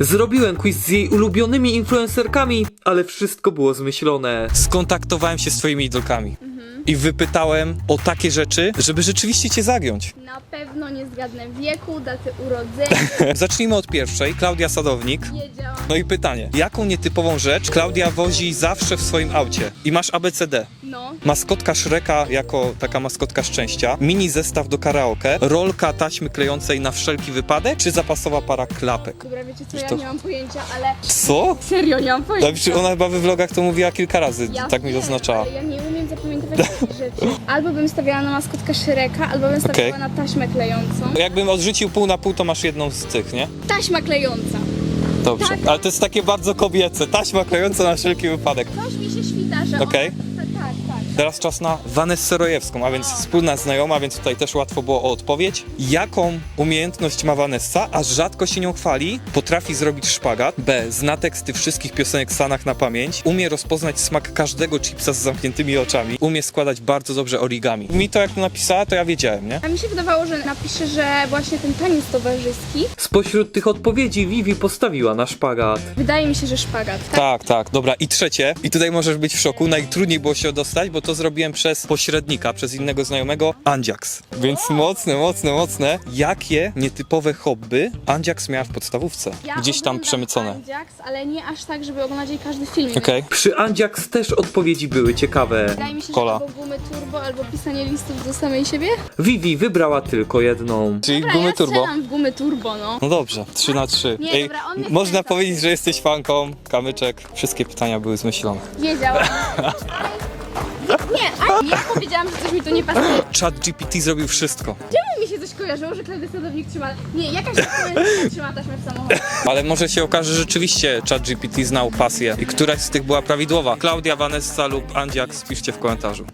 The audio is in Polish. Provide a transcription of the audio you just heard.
Zrobiłem quiz z jej ulubionymi influencerkami, ale wszystko było zmyślone. Skontaktowałem się z twoimi idolkami. I wypytałem o takie rzeczy, żeby rzeczywiście cię zagiąć. Na pewno nie zgadnę wieku, daty urodzenia. Zacznijmy od pierwszej. Klaudia Sadownik. Wiedziałam. No i pytanie, jaką nietypową rzecz Klaudia wozi zawsze w swoim aucie? I masz ABCD. No. Maskotka Shreka jako taka maskotka szczęścia, mini zestaw do karaoke, rolka taśmy klejącej na wszelki wypadek, czy zapasowa para klapek? Dobra, wiecie co, ja to- nie mam pojęcia, ale Co? serio nie mam pojęcia. Znaczy, ona chyba we vlogach to mówiła kilka razy, Ja tak mi wiem, zaznaczała. Ale ja nie umiem zapamiętywać takich rzeczy. Albo bym stawiała na maskotkę Shreka, albo bym stawiała Okej. na taśmę klejącą. Jakbym odrzucił pół na pół, to masz jedną z tych, nie? Taśma klejąca. Dobrze. Tak. Ale to jest takie bardzo kobiece. Taśma klejąca na wszelki wypadek. Coś mi się świta, że Okej. ona... Tak, tak, tak. Teraz czas na Vanessę Rojewską, a więc wspólna znajoma, więc tutaj też łatwo było o odpowiedź. Jaką umiejętność ma Vanessa, a rzadko się nią chwali? Potrafi zrobić szpagat. B. Zna teksty wszystkich piosenek w Stanach na pamięć. Umie rozpoznać smak każdego chipsa z zamkniętymi oczami. Umie składać bardzo dobrze origami. Mi to jak to napisała, to ja wiedziałem, nie? A mi się wydawało, że napisze, że właśnie ten taniec towarzyski. Spośród tych odpowiedzi Vivi postawiła na szpagat. Wydaje mi się, że szpagat. Tak? Tak, tak, dobra. I trzecie, i tutaj możesz być w szoku, najtrudniej było się dostać, bo to zrobiłem przez pośrednika, przez innego znajomego, Andziaks. Więc mocne, mocne, mocne. Jakie nietypowe hobby Andziaks miała w podstawówce? Ja Gdzieś tam oglądam przemycone. Andziaks, ale nie aż tak, żeby oglądać jej każdy film. Okej. Przy Andziaks też odpowiedzi były ciekawe. Wydaje mi się, Kola. że albo gumy turbo, albo pisanie listów do samej siebie. Vivi wybrała tylko jedną. Czyli Dobra, gumy ja turbo. strzelam w gumy turbo, no. No dobrze, 3 na 3. Nie, dobra, on mnie można wkręca. powiedzieć, że jesteś fanką, kamyczek. Wszystkie pytania były zmyślone. Wiedziałam. Nie, a ja powiedziałam, że coś mi tu nie pasuje. Chat GPT zrobił wszystko. Czemu mi się coś kojarzyło, że Klaudia Sadownik trzyma... Nie, jakaś influencerka trzyma taśmę w samochodzie. Ale może się okaże, że rzeczywiście ChatGPT znał pasję i któraś z tych była prawidłowa. Klaudia, Vanessa lub Andziak, spiszcie w komentarzu.